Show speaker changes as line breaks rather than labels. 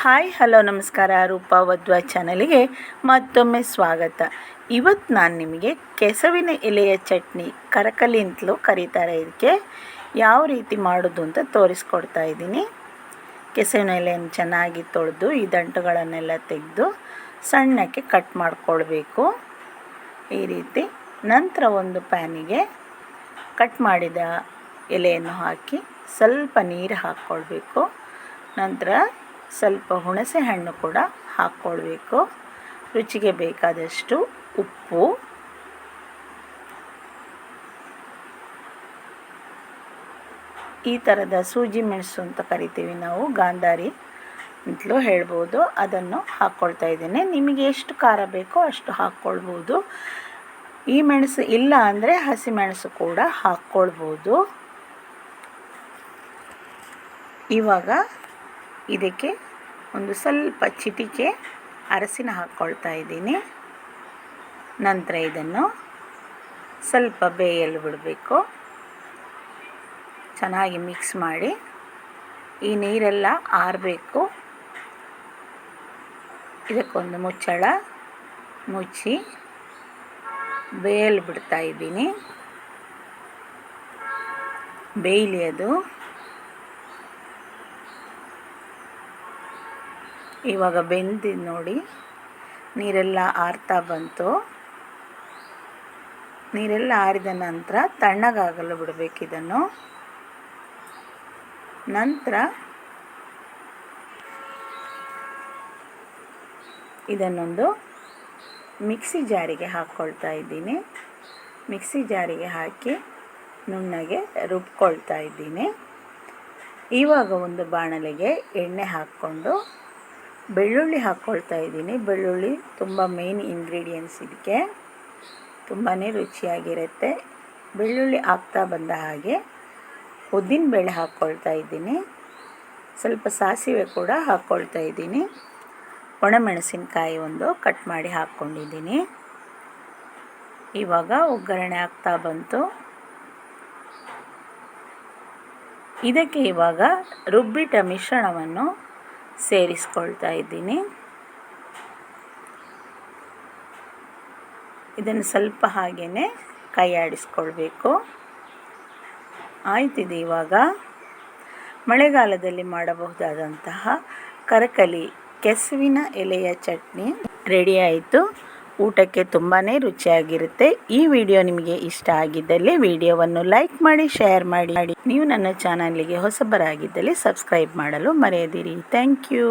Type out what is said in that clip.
Hi, hello, ನಮಸ್ಕಾರ. ರೂಪ ವಧ್ವ ಚಾನಲಿಗೆ ಮತ್ತೊಮ್ಮೆ ಸ್ವಾಗತ. ಇವತ್ತು ನಾನು ನಿಮಗೆ ಕೆಸವಿನ ಎಲೆಯ ಚಟ್ನಿ ಕರಕಲಿ ಅಂತಲೂ ಕರೀತಾರೆ. ಇದಕ್ಕೆ ಯಾವ ರೀತಿ ಮಾಡೋದು ಅಂತ ತೋರಿಸ್ಕೊಡ್ತಾ ಇದ್ದೀನಿ. ಕೆಸವಿನ ಎಲೆಯನ್ನು ಚೆನ್ನಾಗಿ ತೊಳೆದು ಈ ದಂಟುಗಳನ್ನೆಲ್ಲ ತೆಗೆದು ಸಣ್ಣಕ್ಕೆ ಕಟ್ ಮಾಡಿಕೊಳ್ಬೇಕು. ಈ ರೀತಿ ನಂತರ ಒಂದು ಪ್ಯಾನಿಗೆ ಕಟ್ ಮಾಡಿದ ಎಲೆಯನ್ನು ಹಾಕಿ ಸ್ವಲ್ಪ ನೀರು ಹಾಕ್ಕೊಳ್ಬೇಕು. ನಂತರ ಸ್ವಲ್ಪ ಹುಣಸೆ ಹಣ್ಣು ಕೂಡ ಹಾಕ್ಕೊಳ್ಬೇಕು ರುಚಿಗೆ ಬೇಕಾದಷ್ಟು ಉಪ್ಪು. ಈ ಥರದ ಸೂಜಿ ಮೆಣಸು ಅಂತ ಕರಿತೀವಿ ನಾವು, ಗಾಂಧಾರಿ ಅಂತಲೂ ಹೇಳ್ಬೋದು. ಅದನ್ನು ಹಾಕ್ಕೊಳ್ತಾ ಇದ್ದೇನೆ. ನಿಮಗೆ ಎಷ್ಟು ಖಾರ ಬೇಕೋ ಅಷ್ಟು ಹಾಕ್ಕೊಳ್ಬೋದು ಈ ಮೆಣಸು ಇಲ್ಲ ಅಂದರೆ ಹಸಿಮೆಣಸು ಕೂಡ ಹಾಕ್ಕೊಳ್ಬೋದು ಇವಾಗ ಇದಕ್ಕೆ ಒಂದು ಸ್ವಲ್ಪ ಚಿಟಿಕೆ ಅರಸಿನ ಹಾಕ್ಕೊಳ್ತಾ ಇದ್ದೀನಿ. ನಂತರ ಇದನ್ನು ಸ್ವಲ್ಪ ಬೇಯಲು ಬಿಡಬೇಕು. ಚೆನ್ನಾಗಿ ಮಿಕ್ಸ್ ಮಾಡಿ ಈ ನೀರೆಲ್ಲ ಆರಬೇಕು. ಇದಕ್ಕೊಂದು ಮುಚ್ಚಳ ಮುಚ್ಚಿ ಬೇಯಲು ಬಿಡ್ತಾ ಇದ್ದೀನಿ. ಬೇಯಲಿ ಅದು. ಇವಾಗ ಬೆಂದಿ ನೋಡಿ, ನೀರೆಲ್ಲ ಆರ್ತಾ ಬಂತು. ನೀರೆಲ್ಲ ಆರಿದ ನಂತರ ತಣ್ಣಗಾಗಲು ಬಿಡಬೇಕು ಇದನ್ನು. ನಂತರ ಇದನ್ನೊಂದು ಮಿಕ್ಸಿ ಜಾರಿಗೆ ಹಾಕ್ಕೊಳ್ತಾ ಇದ್ದೀನಿ. ಮಿಕ್ಸಿ ಜಾರಿಗೆ ಹಾಕಿ ನುಣ್ಣಗೆ ರುಬ್ಕೊಳ್ತಾ ಇದ್ದೀನಿ. ಇವಾಗ ಒಂದು ಬಾಣಲೆಗೆ ಎಣ್ಣೆ ಹಾಕ್ಕೊಂಡು ಬೆಳ್ಳುಳ್ಳಿ ಹಾಕ್ಕೊಳ್ತಾ ಇದ್ದೀನಿ. ಬೆಳ್ಳುಳ್ಳಿ ತುಂಬ ಮೇನ್ ಇಂಗ್ರೀಡಿಯೆಂಟ್ಸ್ ಇದಕ್ಕೆ. ತುಂಬಾ ರುಚಿಯಾಗಿರುತ್ತೆ. ಬೆಳ್ಳುಳ್ಳಿ ಹಾಕ್ತಾ ಬಂದ ಹಾಗೆ ಉದ್ದಿನಬೇಳೆ ಹಾಕ್ಕೊಳ್ತಾ ಇದ್ದೀನಿ. ಸ್ವಲ್ಪ ಸಾಸಿವೆ ಕೂಡ ಹಾಕ್ಕೊಳ್ತಾ ಇದ್ದೀನಿ. ಒಣಮೆಣಸಿನಕಾಯಿ ಒಂದು ಕಟ್ ಮಾಡಿ ಹಾಕ್ಕೊಂಡಿದ್ದೀನಿ. ಇವಾಗ ಒಗ್ಗರಣೆ ಆಗ್ತಾ ಬಂತು. ಇದಕ್ಕೆ ಇವಾಗ ರುಬ್ಬಿಟ್ಟ ಮಿಶ್ರಣವನ್ನು ಸೇರಿಸ್ಕೊಳ್ತಾ ಇದ್ದೀನಿ. ಇದನ್ನು ಸ್ವಲ್ಪ ಹಾಗೇ ಕೈ ಆಡಿಸ್ಕೊಳ್ಬೇಕು. ಆಯ್ತಿದೆ ಇವಾಗ. ಮಳೆಗಾಲದಲ್ಲಿ ಮಾಡಬಹುದಾದಂತಹ ಕರಕಲಿ, ಕೆಸುವಿನ ಎಲೆಯ ಚಟ್ನಿ ರೆಡಿ ಆಯಿತು. ಊಟಕ್ಕೆ ತುಂಬಾ ರುಚಿಯಾಗಿರುತ್ತೆ. ಈ ವಿಡಿಯೋ ನಿಮಗೆ ಇಷ್ಟ ಆಗಿದ್ದಲ್ಲಿ ವಿಡಿಯೋವನ್ನು ಲೈಕ್ ಮಾಡಿ, ಶೇರ್ ಮಾಡಿ. ನೀವು ನನ್ನ ಚಾನಲ್ಗೆ ಹೊಸಬರಾಗಿದ್ದಲ್ಲಿ ಸಬ್ಸ್ಕ್ರೈಬ್ ಮಾಡಲು ಮರೆಯದಿರಿ. Thank you.